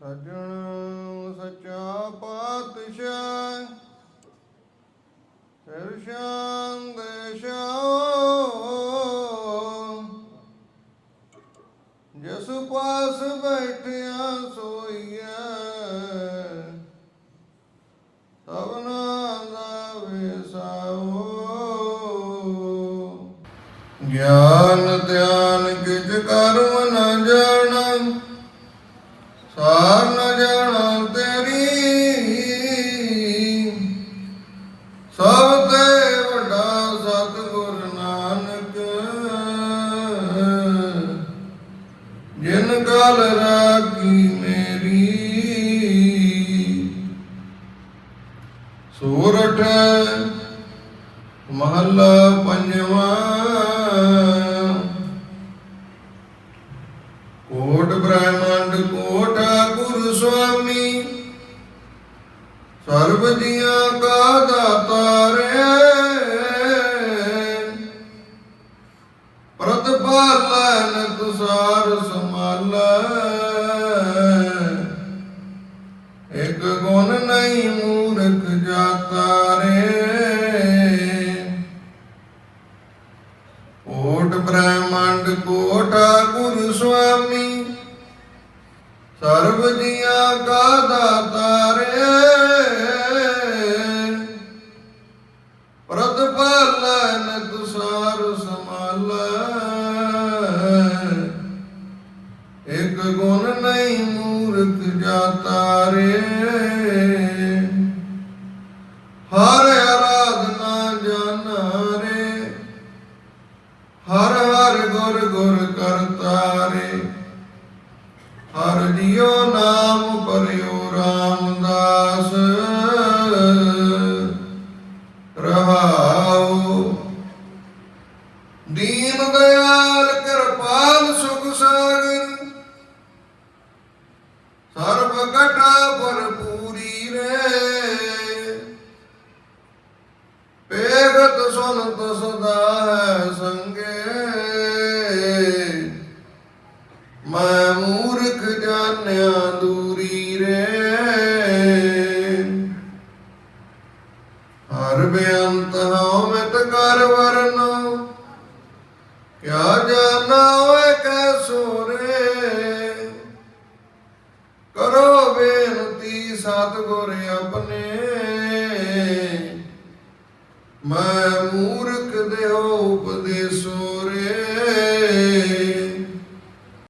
ਸਜਣ ਸੱਚਾ ਪਾਤਸ਼ਾਹ, ਸਿਰ ਸ਼ਾਨ ਦੇ ਸ਼ਾਹ ਜਿਸ ਪਾਸ ਬੈਠਿਆ ਸੋਈਐ, ਸਭਨਾ ਦਾ ਵਿਸਾਓ। ਗਿਆਨ ਧਿਆਨ ਕਿਛ ਕਰਮ ਨ ਜਾਣਾ ਸਾਰ ਨ ਜਾਣਾ ਤੇਰੀ। ਸਭ ਤੇ ਵੱਡਾ ਸਤਿਗੁਰ ਨਾਨਕ, ਜਿਨ ਕਾਲ ਰਾਖੀ ਮੇਰੀ। ਸੂਰਠ ਮਹੱਲਾ ਪੰਜਵਾਂ। ਸਰਬ ਜੀਆਂ ਕਾ ਦਾਤਾਰੇ ਪ੍ਰਤਪਾਲਨ ਤੁਸਾਰ ਸਮਾਲੈ। ਇੱਕ ਗੁਣ ਨਹੀਂ ਮੂਰਖ ਜਾਤਾ ਰੇ। ਕੋਟ ਬ੍ਰਹਮੰਡ, ਕੋਟਾ ਗੁਰ ਸੁਆਮੀ ਸਰਬ ਜੀਆਂ ਕਾ ਦਾਤਾ ਤਾਰੇ। ਹਰ ਆਰਾਧਨਾ ਜਾਣਾ ਰੇ ਹਰ ਹਰ ਗੁਰ ਗੁਰ ਕਰਤਾ ਰੇ ਹਰ ਜਿਉ ਨਾਮ ਪਰਿਓ ਰਾਮਦਾਸ। ਰਹਾਉ। ਦੀਨ ਦਇਆਲ ਕਟਾ ਭਰਪੂਰੀ ਰੇ ਪੇਗਤ ਸੁਨ ਤਸਦਾ ਹੈ ਸੰਗੇ। ਮੈਂ ਮੂਰਖ ਜਾਣਿਆ ਦੂਰੀ ਰੇ। ਹਰ ਬੇਅੰਤ ਹਉ ਮਿਤ ਕਰ ਵਰਨਾ। ਸਾਤ ਗੋਰੇ ਆਪਣੇ। ਮੈਂ